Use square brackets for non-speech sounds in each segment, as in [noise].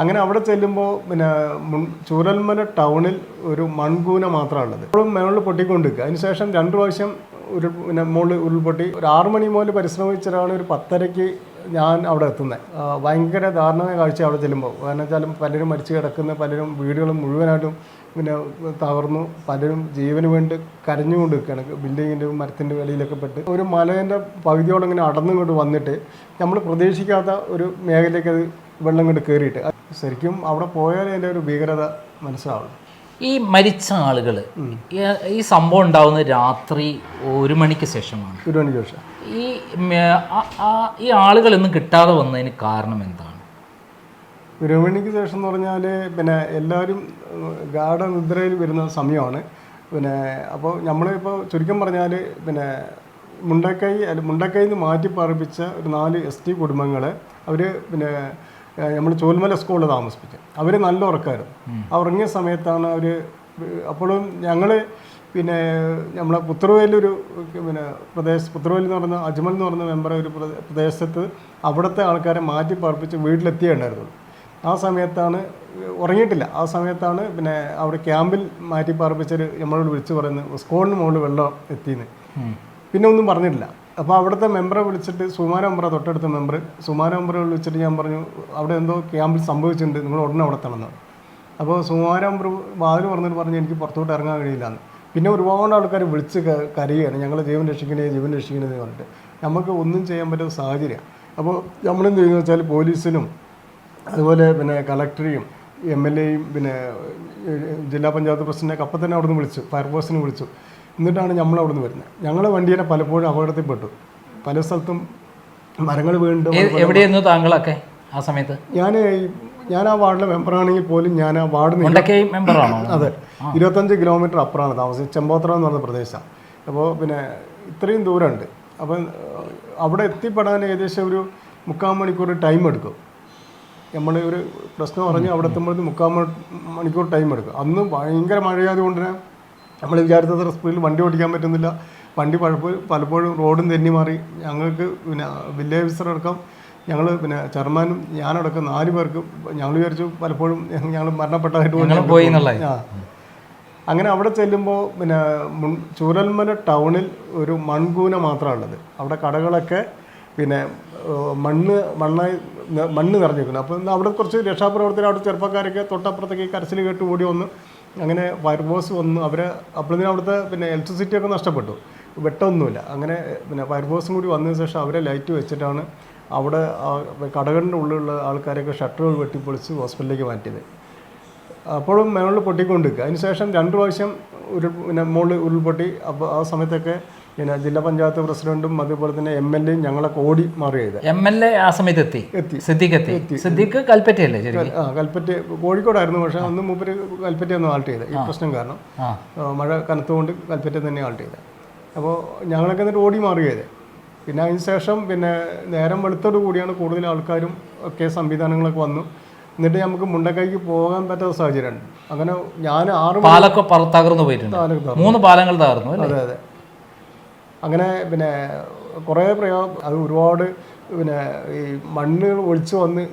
അങ്ങനെ അവിടെ ചെല്ലുമ്പോൾ പിന്നെ ചൂരൽമല ടൗണിൽ ഒരു മൺകൂന മാത്രമാണ് ഉള്ളത് ഇപ്പോഴും മേളിൽ പൊട്ടിക്കൊണ്ടിരിക്കുക. അതിനുശേഷം രണ്ട് പ്രാവശ്യം ഒരു പിന്നെ മുകളിൽ ഉരുൾപൊട്ടി. ഒരു ആറു മണി മുതൽ പരിശ്രമിച്ചിട്ടാണ് ഒരു പത്തരയ്ക്ക് ഞാൻ അവിടെ എത്തുന്നത്. ഭയങ്കര ദാരുണമായ കാഴ്ച അവിടെ ചെല്ലുമ്പോൾ. കാരണം വെച്ചാലും പലരും മരിച്ചു കിടക്കുന്ന. പലരും വീടുകളും മുഴുവനായിട്ടും പിന്നെ തകർന്നു. പലരും ജീവന് വേണ്ടി കരഞ്ഞുകൊണ്ട് നിൽക്കുകയാണ് ബിൽഡിങ്ങിന്റെ മരത്തിന്റെ വെളിയിലൊക്കെ പെട്ട്. ഒരു മലേന്റെ പകുതിയോളം ഇങ്ങനെ അടന്നുകൊണ്ട് വന്നിട്ട് നമ്മൾ പ്രതീക്ഷിക്കാത്ത ഒരു മേഖലയ്ക്ക് അത് വെള്ളം കൊണ്ട് കയറിയിട്ട്. ശരിക്കും അവിടെ പോയാലേ അതിന്റെ ഒരു ഭീകരത മനസ്സിലാവുള്ളൂ. ഈ മരിച്ച ആളുകൾ ഈ സംഭവം ഉണ്ടാവുന്ന രാത്രി ഒരു മണിക്ക് ശേഷമാണ്. ഒരു മണിക്ക് ശേഷം. ഈ ഈ ആളുകളൊന്നും കിട്ടാതെ വന്നതിന് കാരണം എന്താണ്? ഒരു മണിക്ക് ശേഷം എന്ന് പറഞ്ഞാൽ പിന്നെ എല്ലാവരും ഗാർഡൻ ഗാഠനിദ്രയിൽ വരുന്ന സമയമാണ്. പിന്നെ അപ്പോൾ നമ്മളിപ്പോൾ ചുരുക്കം പറഞ്ഞാൽ പിന്നെ മുണ്ടക്കൈ അല്ല മുണ്ടക്കൈന്ന് മാറ്റി പാർപ്പിച്ച ഒരു നാല് എസ് ടി കുടുംബങ്ങൾ അവർ പിന്നെ നമ്മൾ ചോൽമല സ്കൂളിൽ താമസിപ്പിച്ചത്. അവർ നല്ല ഉറക്കമായിരുന്നു അവർ ഉറങ്ങിയ സമയത്താണ് അവർ അപ്പോഴും ഞങ്ങൾ പിന്നെ നമ്മളെ പുത്രവേലൊരു പിന്നെ പ്രദേശ പുത്രവേൽ എന്ന് പറഞ്ഞ അജ്മൽ എന്ന് പറഞ്ഞ മെമ്പർ ഒരു പ്രദേ- പ്രദേശത്ത് അവിടുത്തെ ആൾക്കാരെ മാറ്റി പാർപ്പിച്ച് വീട്ടിലെത്തിയുണ്ടായിരുന്നത് ആ സമയത്താണ് ഉറങ്ങിയിട്ടില്ല. ആ സമയത്താണ് പിന്നെ അവിടെ ക്യാമ്പിൽ മാറ്റി പാർപ്പിച്ചൊരു നമ്മളോട് വിളിച്ചു പറയുന്നത് സ്കൂളിന് മുകളിൽ വെള്ളം എത്തിയെന്ന് പിന്നെ ഒന്നും പറഞ്ഞിട്ടില്ല. അപ്പോൾ അവിടുത്തെ മെമ്പറെ വിളിച്ചിട്ട് സുമാര മെമ്പറ തൊട്ടടുത്ത മെമ്പർ സുമാര മെമ്പറെ വിളിച്ചിട്ട് ഞാൻ പറഞ്ഞു അവിടെ എന്തോ ക്യാമ്പിൽ സംഭവിച്ചിട്ടുണ്ട് നിങ്ങൾ ഉടനെ അവിടെ തന്നെ അപ്പോൾ സുമാര മെമ്പർ വാതിൽ പറഞ്ഞിട്ട് പറഞ്ഞു എനിക്ക് പുറത്തോട്ട് ഇറങ്ങാൻ കഴിയില്ലാന്ന്. പിന്നെ ഒരുപാട് ആൾക്കാർ വിളിച്ച് കരയുകയാണ് ഞങ്ങളെ ജീവൻ രക്ഷിക്കണേ ജീവൻ രക്ഷിക്കണേ എന്ന് പറഞ്ഞിട്ട്. നമുക്ക് ഒന്നും ചെയ്യാൻ പറ്റുന്ന സാഹചര്യം. അപ്പോൾ നമ്മളെന്ത് ചെയ്യുന്നത് വെച്ചാൽ പോലീസിനും അതുപോലെ പിന്നെ കളക്ടറെയും എം എൽ എയും പിന്നെ ജില്ലാ പഞ്ചായത്ത് പ്രസിഡന്റൊക്കെ അപ്പം തന്നെ അവിടെ നിന്ന് വിളിച്ചു ഫയർഫോഴ്സിനെ വിളിച്ചു. എന്നിട്ടാണ് നമ്മൾ അവിടെ നിന്ന് വരുന്നത് ഞങ്ങളെ വണ്ടിയെ പലപ്പോഴും അപകടത്തിൽ പെട്ടു പല സ്ഥലത്തും മരങ്ങൾ വീണ്ടും എവിടെയായിരുന്നു താങ്കളൊക്കെ ആ സമയത്ത്? ഞാൻ ഞാൻ ആ വാർഡിലെ മെമ്പറാണെങ്കിൽ പോലും ഞാൻ ആ വാർഡ് മെമ്പറാണോ [coughs] അതെ. ഇരുപത്തഞ്ച് കിലോമീറ്റർ അപ്പുറമാണ് താമസിച്ചത്. ചെമ്പോത്ര എന്ന് പറഞ്ഞ പ്രദേശമാണ് അപ്പോൾ പിന്നെ ഇത്രയും ദൂരമുണ്ട്. അപ്പം അവിടെ എത്തിപ്പെടാൻ ഏകദേശം ഒരു മുക്കാൽ മണിക്കൂർ ടൈം എടുക്കും. നമ്മൾ ഒരു പ്രശ്നം പറഞ്ഞ് അവിടെ എത്തുമ്പോഴത്തേക്ക് മുക്കാൽ മണിക്കൂർ ടൈം എടുക്കും. അന്ന് ഭയങ്കര മഴയായതുകൊണ്ട് തന്നെ നമ്മൾ വിചാരിച്ചത്ര സ്പീഡിൽ വണ്ടി ഓടിക്കാൻ പറ്റുന്നില്ല. വണ്ടി പലപ്പോഴും പലപ്പോഴും റോഡും തെന്നി മാറി. ഞങ്ങൾക്ക് പിന്നെ വില്ലേജ് ഓഫീസർ അടക്കം ഞങ്ങൾ പിന്നെ ചെയർമാനും ഞാനടക്കം നാല് പേർക്ക് ഞങ്ങൾ വിചാരിച്ചു പലപ്പോഴും ഞങ്ങൾ മരണപ്പെട്ടതായിട്ട് പോയി ആ. അങ്ങനെ അവിടെ ചെല്ലുമ്പോൾ പിന്നെ മുൻ- ചൂരൽമല ടൗണിൽ ഒരു മൺകൂന മാത്രമാണ് ഉള്ളത്. അവിടെ കടകളൊക്കെ പിന്നെ മണ്ണ് മണ്ണായി മണ്ണ് നിറഞ്ഞിരിക്കുന്നു. അപ്പോൾ അവിടെ കുറച്ച് രക്ഷാപ്രവർത്തനം അവിടെ ചെറുപ്പക്കാരൊക്കെ തൊട്ടപ്പുറത്തേക്ക് കരച്ചിൽ കേട്ട് ഓടി വന്നു അങ്ങനെ വയർബോസ് വന്നു അവരെ അപ്പോഴത്തേനും അവിടുത്തെ പിന്നെ ഇലക്ട്രിസിറ്റി ഒക്കെ നഷ്ടപ്പെട്ടു. വെട്ടമൊന്നുമില്ല. അങ്ങനെ പിന്നെ ഫയർഫോഴ്സും കൂടി വന്നതിന് ശേഷം അവരെ ലൈറ്റ് വെച്ചിട്ടാണ് അവിടെ കടകളിന്റെ ഉള്ളിലുള്ള ആൾക്കാരെയൊക്കെ ഷട്ടറുകൾ വെട്ടിപ്പൊളിച്ച് ഹോസ്പിറ്റലിലേക്ക് മാറ്റിയത്. അപ്പോഴും മേളിൽ പൊട്ടിക്കൊണ്ടിരിക്കുക. അതിനുശേഷം രണ്ട് പ്രാവശ്യം ഒരു പിന്നെ മുകളിൽ ഉരുൾപൊട്ടി. അപ്പോൾ ആ സമയത്തൊക്കെ പിന്നെ ജില്ലാ പഞ്ചായത്ത് പ്രസിഡന്റും അതുപോലെ തന്നെ എം എൽ എയും ഞങ്ങളൊക്കെ ഓടി മാറി ചെയ്ത്. എം എൽ എ ആ സമയത്ത് എത്തി? എത്തി. സിദ്ദിഖ് എത്തി. സിദ്ദിഖ് കൽപ്പറ്റയല്ലേ ആ കൽപ്പറ്റ കോഴിക്കോടായിരുന്നു പക്ഷെ അന്ന് മൂപ്പര് കൽപ്പറ്റ ഒന്നും ആൾട്ട് ചെയ്ത്. ഈ പ്രശ്നം കാരണം. മഴ കനത്തുകൊണ്ട് കൽപ്പറ്റ തന്നെ ആൾട്ട് ചെയ്ത്. അപ്പോൾ ഞങ്ങളൊക്കെ എന്നിട്ട് ഓടി മാറി ചെയ്തത് പിന്നെ അതിന് ശേഷം പിന്നെ നേരം വെളുത്തോട് കൂടിയാണ് കൂടുതൽ ആൾക്കാരും ഒക്കെ സംവിധാനങ്ങളൊക്കെ വന്നു. എന്നിട്ട് നമുക്ക് മുണ്ടക്കൈക്ക് പോകാൻ പറ്റാത്ത സാഹചര്യമുണ്ട്. അങ്ങനെ ഞാൻ ആറ് പാലൊക്കെ തകർന്നു പോയിട്ടുണ്ട്. മൂന്ന് പാലങ്ങൾ തകർന്നു അതെ അതെ. അങ്ങനെ പിന്നെ കുറേ പ്രയോ അത് ഒരുപാട് പിന്നെ ഈ മണ്ണുകൾ ഒളിച്ചു വന്ന്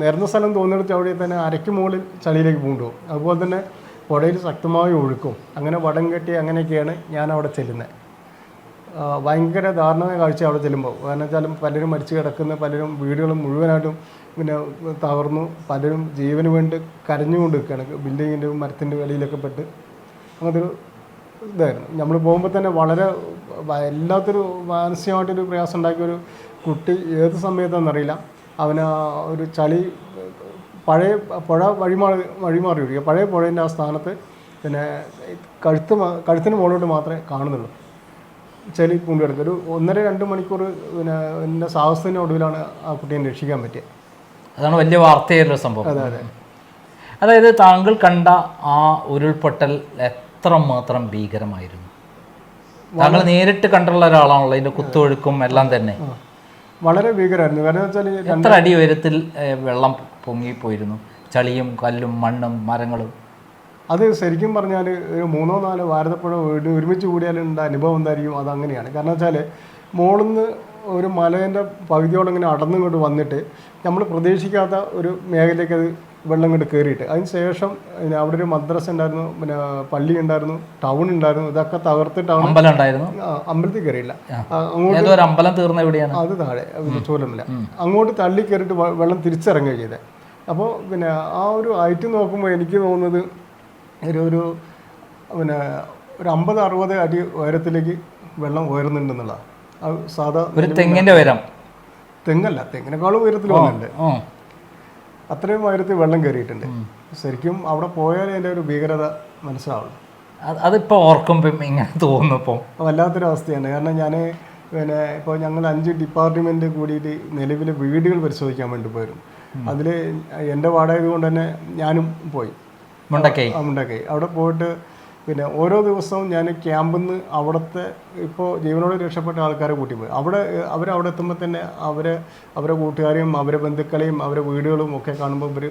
നിരന്ന സ്ഥലം തോന്നിയെടുത്ത് അവിടെ തന്നെ അരയ്ക്ക് മുകളിൽ ചളിയിലേക്ക് പൂണ്ടുപോകും അതുപോലെ തന്നെ പുഴയിൽ ശക്തമായി ഒഴുക്കും. അങ്ങനെ വടം കെട്ടി അങ്ങനെയൊക്കെയാണ് ഞാൻ അവിടെ ചെല്ലുന്നത് ഭയങ്കര ദാരുണമായ കാഴ്ച അവിടെ ചെല്ലുമ്പോൾ. കാരണം വെച്ചാലും പലരും മരിച്ചു കിടക്കുന്ന പലരും വീടുകളും മുഴുവനായിട്ടും പിന്നെ തകർന്നു പലരും ജീവന് വേണ്ടി കരഞ്ഞുകൊണ്ട് നിൽക്കുകയാണ്. ബിൽഡിങ്ങിന്റെ മരത്തിന്റെ വെളിയിലൊക്കെ പെട്ട്. അങ്ങനത്തെ ഒരു ഇതായിരുന്നു. നമ്മൾ പോകുമ്പോൾ തന്നെ വളരെ വ- എല്ലാത്തൊരു മാനസികമായിട്ടൊരു പ്രയാസം ഉണ്ടാക്കിയ ഒരു കുട്ടി ഏത് സമയത്താണെന്നറിയില്ല അവന് ഒരു ചളി പഴയ പുഴ വഴിമാറി വഴിമാറി ഒഴുകിയ പഴയ പുഴേന്റെ ആ സ്ഥാനത്ത് പിന്നെ കഴുത്ത് കഴുത്തിന് മുകളിലോട്ട് മാത്രമേ കാണുന്നുള്ളൂ. ചെളി പൂണ്ടി കിടക്കുക ഒരു ഒന്നര രണ്ട് മണിക്കൂർ പിന്നെ എന്റെ സാഹസത്തിന്റെ ഒടുവിലാണ് ആ കുട്ടിയെ രക്ഷിക്കാൻ പറ്റിയത് അതാണ് വലിയ വാർത്തയായിട്ടുള്ള സംഭവം. അതെ അതെ. അതായത് താങ്കൾ കണ്ട ആ ഉരുൾപൊട്ടൽ എത്ര മാത്രം ഭീകരമായിരുന്നു? താങ്കൾ നേരിട്ട് കണ്ടുള്ള ഒരാളാണല്ലോ അതിന്റെ കുത്തൊഴുക്കും എല്ലാം തന്നെ. വളരെ ഭീകരമായിരുന്നു കാരണം വെച്ചാൽ എത്ര അടി ഉയരത്തിൽ വെള്ളം പൊങ്ങിപ്പോയിരുന്നു? ചളിയും കല്ലും മണ്ണും മരങ്ങളും. അത് ശരിക്കും പറഞ്ഞാൽ ഒരു മൂന്നോ നാലോ ഭാരതപ്പുഴ വീട് ഒരുമിച്ച് കൂടിയാലുണ്ട അനുഭവം എന്തായിരിക്കും? അത് അങ്ങനെയാണ്. കാരണം വെച്ചാൽ മുകളിൽ നിന്ന് ഒരു മലേന്റെ പകുതിയോളം ഇങ്ങനെ അടന്നിങ്ങോട്ട് വന്നിട്ട് നമ്മൾ പ്രതീക്ഷിക്കാത്ത ഒരു മേഖലയ്ക്ക് അത് വെള്ളം കൊണ്ട് കയറിയിട്ട് അതിന് ശേഷം പിന്നെ അവിടെ ഒരു മദ്രസ ഉണ്ടായിരുന്നു പിന്നെ പള്ളി ഉണ്ടായിരുന്നു ടൗൺ ഉണ്ടായിരുന്നു ഇതൊക്കെ തകർത്തിട്ടാണ് അമ്പലം ഉണ്ടായിരുന്നു? അമ്പലത്തിൽ കയറിയില്ല അങ്ങോട്ട് അമ്പലം തീർന്ന എവിടെയാണ്? അത് താഴെ ചോലമില്ല അങ്ങോട്ട് തള്ളി കയറിയിട്ട് വെള്ളം തിരിച്ചിറങ്ങുക ചെയ്തത് അപ്പോൾ പിന്നെ ആ ഒരു ഐറ്റം നോക്കുമ്പോൾ എനിക്ക് തോന്നുന്നത് ഒരു ഒരു പിന്നെ ഒരു അമ്പത് അറുപത് അടി ഉയരത്തിലേക്ക് വെള്ളം ഉയർന്നുണ്ടെന്നുള്ളതാണ് അത് സാധാ ഒരു തെങ്ങിന്റെ ഉയരം? തെങ്ങല്ല തെങ്ങിനേക്കാളും ഉയരത്തിൽ വന്നിട്ടുണ്ട് അത്രയും ഉയരത്തിൽ വെള്ളം കയറിയിട്ടുണ്ട്. ശരിക്കും അവിടെ പോയാലേ അതിന്റെ ഒരു ഭീകരത മനസ്സിലാവുള്ളൂ. അതിപ്പോൾ അതിപ്പോ ഓർക്കുമ്പം ഇങ്ങനെ തോന്നുമ്പോൾ വല്ലാത്തൊരു അവസ്ഥയാണ്. കാരണം ഞാൻ പിന്നെ ഇപ്പോൾ ഞങ്ങൾ അഞ്ച് ഡിപ്പാർട്ട്മെന്റ് കൂടിയിട്ട് നിലവിലെ വീടുകൾ പരിശോധിക്കാൻ വേണ്ടി പോയിരുന്നു. അതിൽ എന്റെ വാടായത് കൊണ്ട് തന്നെ ഞാനും പോയി. മുണ്ടക്കൈ. മുണ്ടക്കൈ. അവിടെ പോയിട്ട് പിന്നെ ഓരോ ദിവസവും ഞാൻ ക്യാമ്പിൽ നിന്ന് അവിടുത്തെ ഇപ്പോൾ ജീവനോട് രക്ഷപ്പെട്ട ആൾക്കാരെ കൂട്ടിപ്പോയി. അവിടെ അവർ അവിടെ എത്തുമ്പോൾ തന്നെ അവരെ അവരെ കൂട്ടുകാരെയും അവരെ ബന്ധുക്കളെയും അവരെ വീടുകളും ഒക്കെ കാണുമ്പോൾ ഇവർ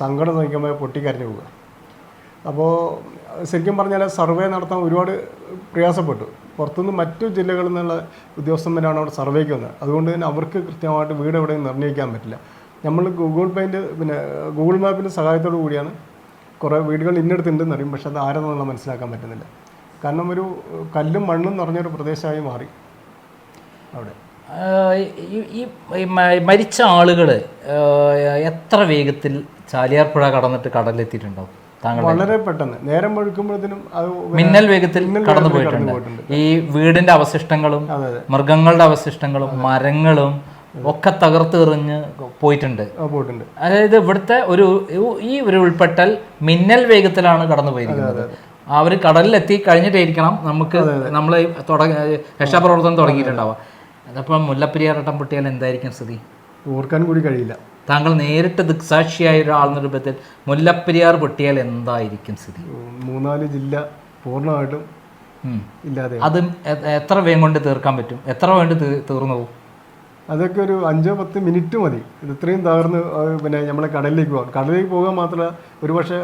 സങ്കടം നയിക്കുമ്പോൾ പൊട്ടിക്കരഞ്ഞു പോവുക. അപ്പോൾ ശരിക്കും പറഞ്ഞാൽ സർവേ നടത്താൻ ഒരുപാട് പ്രയാസപ്പെട്ടു. പുറത്തുനിന്ന് മറ്റു ജില്ലകളിൽ നിന്നുള്ള ഉദ്യോഗസ്ഥന്മാരാണ് അവിടെ സർവേക്ക് വന്നത്. അതുകൊണ്ട് തന്നെ അവർക്ക് കൃത്യമായിട്ട് വീട് എവിടെയും നിർണയിക്കാൻ പറ്റില്ല. നമ്മൾ ഗൂഗിൾ പേന്റെ പിന്നെ ഗൂഗിൾ മാപ്പിന്റെ സഹായത്തോടു കൂടിയാണ് കുറേ വീടുകൾ ഇന്നടുത്തുണ്ടെന്ന് അറിയും പക്ഷെ അത് ആരെന്നുള്ള മനസ്സിലാക്കാൻ പറ്റുന്നില്ല. കാരണം ഒരു കല്ലും മണ്ണും നിറഞ്ഞൊരു പ്രദേശമായി മാറി അവിടെ. ഈ മരിച്ച ആളുകൾ എത്ര വേഗത്തിൽ ചാലിയാർപ്പുഴ കടന്നിട്ട് കടലിലെത്തിയിട്ടുണ്ടോ വളരെ പെട്ടെന്ന്. നേരം ഒഴുക്കുമ്പോഴത്തേനും അത് മിന്നൽ വേഗത്തിൽ കടന്നു പോയിട്ടുണ്ട്. ഈ വീടിന്റെ അവശിഷ്ടങ്ങളും മൃഗങ്ങളുടെ അവശിഷ്ടങ്ങളും മരങ്ങളും ഒക്കെ തകർത്തെറിഞ്ഞ് പോയിട്ടുണ്ട്. പോയിട്ടുണ്ട്. അതായത് ഇവിടുത്തെ ഒരു ഈ ഒരു ഉൾപ്പെട്ടൽ മിന്നൽ വേഗത്തിലാണ് കടന്നു പോയിരിക്കുന്നത്. അവർ കടലിലെത്തി കഴിഞ്ഞിട്ടായിരിക്കണം നമുക്ക് നമ്മൾ തുടങ്ങ രക്ഷാപ്രവർത്തനം തുടങ്ങിയിട്ടുണ്ടാവുക. അതപ്പോൾ മുല്ലപ്പെരിയാറട്ടം പൊട്ടിയാൽ എന്തായിരിക്കും സ്ഥിതി? ഓർക്കാൻ കൂടി കഴിയില്ല. താങ്കൾ നേരിട്ട് ദൃക്സാക്ഷിയായ ഒരാൾ രൂപത്തിൽ മുല്ലപ്പെരിയാർ പൊട്ടിയാൽ എന്തായിരിക്കും സ്ഥിതി? മൂന്നാൽ ജില്ല പൂർണമായിട്ടും. ഇല്ലാതെ അത് എത്ര വേഗം കൊണ്ട് തീർക്കാൻ പറ്റും? എത്ര വേണ്ടി തീർന്നു പോകും? അതൊക്കെ ഒരു അഞ്ചോ പത്ത് മിനിറ്റ് മതി. ഇത് ഇത്രയും തകർന്ന് പിന്നെ നമ്മളെ കടലിലേക്ക് പോകാം കടലിലേക്ക് പോകാൻ മാത്രമല്ല ഒരു പക്ഷേ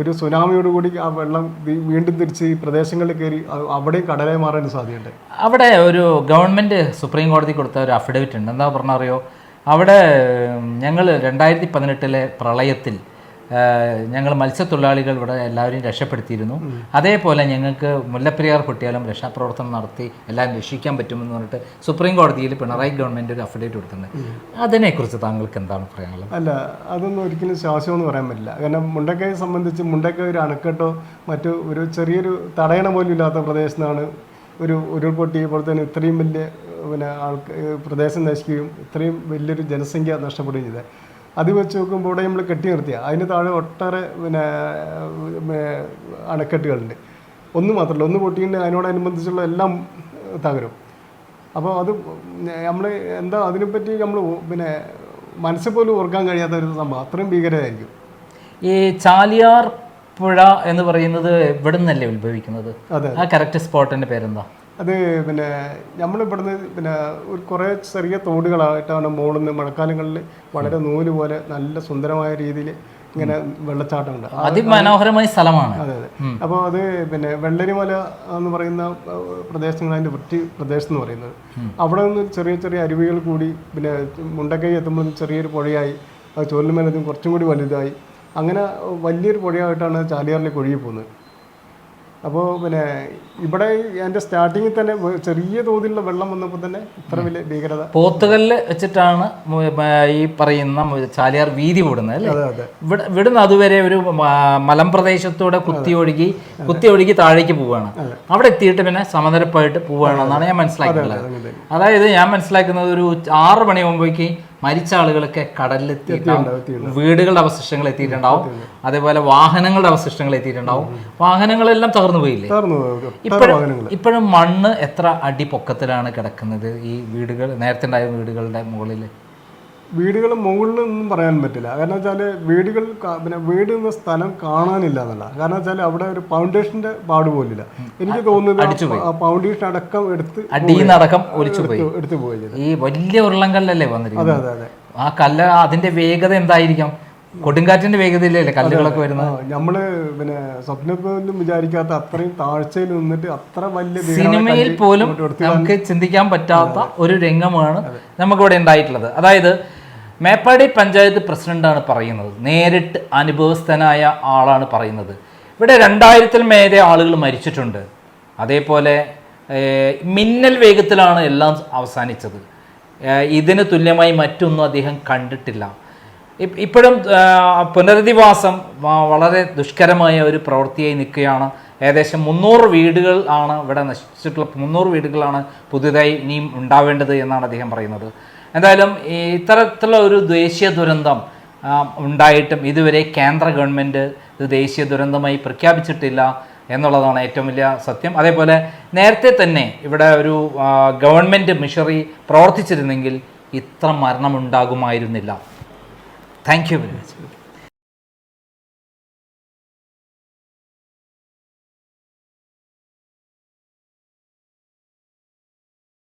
ഒരു സുനാമിയോട് കൂടി ആ വെള്ളം വീണ്ടും തിരിച്ച് ഈ പ്രദേശങ്ങളിൽ കയറി അവിടെ കടലായി മാറാൻ സാധ്യതയുണ്ട്. അവിടെ ഒരു ഗവൺമെന്റ് സുപ്രീം കോടതി കൊടുത്ത ഒരു അഫിഡവിറ്റ് ഉണ്ട്. എന്താ പറഞ്ഞറിയോ അവിടെ ഞങ്ങൾ രണ്ടായിരത്തി പതിനെട്ടിലെ പ്രളയത്തിൽ ഞങ്ങൾ മത്സ്യത്തൊഴിലാളികൾ ഇവിടെ എല്ലാവരെയും രക്ഷപ്പെടുത്തിയിരുന്നു. അതേപോലെ ഞങ്ങൾക്ക് മുല്ലപ്പെരിയാർ കുട്ടിയാലും രക്ഷാപ്രവർത്തനം നടത്തി എല്ലാം രക്ഷിക്കാൻ പറ്റുമെന്ന് പറഞ്ഞിട്ട് സുപ്രീം കോടതിയിൽ പിണറായി ഗവൺമെന്റ് ഒരു അഫിഡേറ്റ് കൊടുത്തിട്ടുണ്ട്. അതിനെക്കുറിച്ച് താങ്കൾക്ക് എന്താണ് പറയാനുള്ളത്? അല്ല അതൊന്നും ഒരിക്കലും ശാസ്യമെന്ന് പറയാൻ പറ്റില്ല. കാരണം മുണ്ടക്കയെ സംബന്ധിച്ച് മുണ്ടക്കയ ഒരു അണക്കെട്ടോ മറ്റു ഒരു ചെറിയൊരു തടയണ പോലും ഇല്ലാത്ത പ്രദേശത്താണ് ഒരു ഉരുൾപൊട്ടി ഇപ്പോൾ തന്നെ ഇത്രയും വലിയ പിന്നെ ആൾക്ക് പ്രദേശം നശിക്കുകയും ഇത്രയും വലിയൊരു ജനസംഖ്യ നഷ്ടപ്പെടുകയും ചെയ്തത്. അത് വെച്ച് നോക്കുമ്പോൾ ഇവിടെ നമ്മൾ കെട്ടി നിർത്തിയ. അതിന് താഴെ ഒട്ടേറെ പിന്നെ അണക്കെട്ടുകളുണ്ട്. ഒന്ന് മാത്രമല്ല ഒന്ന് പൊട്ടിയിട്ട് അതിനോടനുബന്ധിച്ചുള്ള എല്ലാം തകരും. അപ്പോൾ അത് നമ്മൾ എന്താ അതിനെപ്പറ്റി നമ്മൾ പിന്നെ മനസ്സിൽ പോലും ഓർക്കാൻ കഴിയാത്ത ഒരു സംഭവം. അത്രയും ഭീകരമായിരിക്കും ഈ ചാലിയാർ പുഴ എന്ന് പറയുന്നത് ഇവിടെ നിന്നല്ലേ ഉത്ഭവിക്കുന്നത് ആ കറക്റ്റ് സ്പോട്ടിന്റെ പേരെന്താ? അത് പിന്നെ നമ്മളിവിടുന്ന് പിന്നെ ഒരു കുറേ ചെറിയ തോടുകളായിട്ടാണ് മുകളിൽ നിന്ന് മഴക്കാലങ്ങളിൽ വളരെ നൂൽ പോലെ നല്ല സുന്ദരമായ രീതിയിൽ ഇങ്ങനെ വെള്ളച്ചാട്ടമുണ്ട്. അതിമനോഹരമായ സ്ഥലമാണ്. അതെ അതെ. അപ്പോൾ അത് പിന്നെ വെള്ളരിമല എന്ന് പറയുന്ന പ്രദേശങ്ങൾ അതിന്റെ വൃത്തി പ്രദേശം എന്ന് പറയുന്നത്. അവിടെ നിന്ന് ചെറിയ ചെറിയ അരുവികൾ കൂടി പിന്നെ മുണ്ടക്കൈ എത്തുമ്പോൾ ചെറിയൊരു പുഴയായി അത് ചോലിമേലതും കുറച്ചും കൂടി വലുതായി. അങ്ങനെ വലിയൊരു പുഴയായിട്ടാണ് ചാലിയാറിലേക്ക് ഒഴുകി പോകുന്നത്. അപ്പോൾ പിന്നെ ഇവിടെ എന്റെ സ്റ്റാർട്ടിങ്ങിൽ തന്നെ ചെറിയ തോതിലുള്ള വെള്ളം വന്നപ്പോൾ തന്നെ ഇത്ര വലിയ ഭീകരത. പോത്തുകല്ല് വെച്ചിട്ടാണ് ഈ പറയുന്ന ചാലിയാർ വീതി വിടുന്നത് അല്ലേ? ഇവിടെ ഇവിടുന്ന് അതുവരെ ഒരു മലമ്പ്രദേശത്തൂടെ കുത്തി ഒഴുകി കുത്തി ഒഴുകി താഴേക്ക് പോവുകയാണ്. അവിടെ എത്തിയിട്ട് പിന്നെ സമതരപ്പായിട്ട് പോവുകയാണെന്നാണ് ഞാൻ മനസ്സിലാക്കുന്നത്. അതായത് ഞാൻ മനസ്സിലാക്കുന്നത് ഒരു ആറ് മണിയാകുമ്പോഴേക്ക് മരിച്ച ആളുകളൊക്കെ കടലിലെത്തിയിട്ടുണ്ടാവും വീടുകളുടെ അവശിഷ്ടങ്ങൾ എത്തിയിട്ടുണ്ടാവും. അതേപോലെ വാഹനങ്ങളുടെ അവശിഷ്ടങ്ങൾ എത്തിയിട്ടുണ്ടാവും. വാഹനങ്ങളെല്ലാം തകർന്നു പോയില്ലേ? ഇപ്പോഴും ഇപ്പോഴും മണ്ണ് എത്ര അടി പൊക്കത്തിലാണ് കിടക്കുന്നത് ഈ വീടുകൾ നേരത്തെ ഉണ്ടായ വീടുകളുടെ മുകളിൽ വീടുകൾ മുകളിൽ ഒന്നും പറയാൻ പറ്റില്ല. കാരണം വെച്ചാൽ വീടുകൾ പിന്നെ വീട് എന്ന സ്ഥലം കാണാനില്ല എന്നല്ല കാരണം വെച്ചാൽ അവിടെ ഒരു ഫൗണ്ടേഷന്റെ പാട് പോലില്ല. എനിക്ക് തോന്നുന്നത് ആ ഫൗണ്ടേഷൻ അടക്കം എടുത്ത് അടക്കം ഒലിച്ചു പോയി. എടുത്തു പോയി ഈ വലിയ ഉരുളങ്കല്ലല്ലേ വന്നിരിക്കുന്നത്? അതെ അതെ അതെ. ആ കല്ല് അതിന്റെ വേഗത എന്തായിരിക്കാം? കൊടുങ്കാറ്റിന്റെ വേഗത വേഗതയിലല്ലേ കല്ലുകളൊക്കെ വരുന്നത്? നമ്മൾ പിന്നെ സ്വപ്നത്തിലും വിചാരിക്കാത്ത അത്രയും താഴ്ചയിൽ നിന്നിട്ട് അത്ര വലിയ സിനിമയിൽ പോലും നമുക്ക് ചിന്തിക്കാൻ പറ്റാത്ത ഒരു രംഗമാണ് നമുക്കിവിടെ ഉണ്ടായിട്ടുള്ളത്. അതായത് മേപ്പാടി പഞ്ചായത്ത് പ്രസിഡന്റാണ് പറയുന്നത്. നേരിട്ട് അനുഭവസ്ഥനായ ആളാണ് പറയുന്നത്. ഇവിടെ രണ്ടായിരത്തിൽ മേലെ ആളുകൾ മരിച്ചിട്ടുണ്ട്. അതേപോലെ മിന്നൽ വേഗത്തിലാണ് എല്ലാം അവസാനിച്ചത്. ഇതിന് തുല്യമായി മറ്റൊന്നും അദ്ദേഹം കണ്ടിട്ടില്ല. ഇപ്പോഴും പുനരധിവാസം വളരെ ദുഷ്കരമായ ഒരു പ്രവൃത്തിയായി നിൽക്കുകയാണ്. ഏകദേശം മുന്നൂറ് വീടുകൾ ആണ് ഇവിടെ നശിച്ചിട്ടുള്ള മുന്നൂറ് വീടുകളാണ് പുതുതായി ഇനിയും ഉണ്ടാവേണ്ടത് എന്നാണ് അദ്ദേഹം പറയുന്നത്. എന്തായാലും ഇത്തരത്തിലുള്ള ഒരു ദേശീയ ദുരന്തം ഉണ്ടായിട്ടും ഇതുവരെ കേന്ദ്ര ഗവൺമെന്റ് ഇത് ദേശീയ ദുരന്തമായി പ്രഖ്യാപിച്ചിട്ടില്ല എന്നുള്ളതാണ് ഏറ്റവും വലിയ സത്യം. അതേപോലെ നേരത്തെ തന്നെ ഇവിടെ ഒരു ഗവൺമെന്റ് മിഷറി പ്രവർത്തിച്ചിരുന്നെങ്കിൽ ഇത്ര മരണമുണ്ടാകുമായിരുന്നില്ല. Thank you very much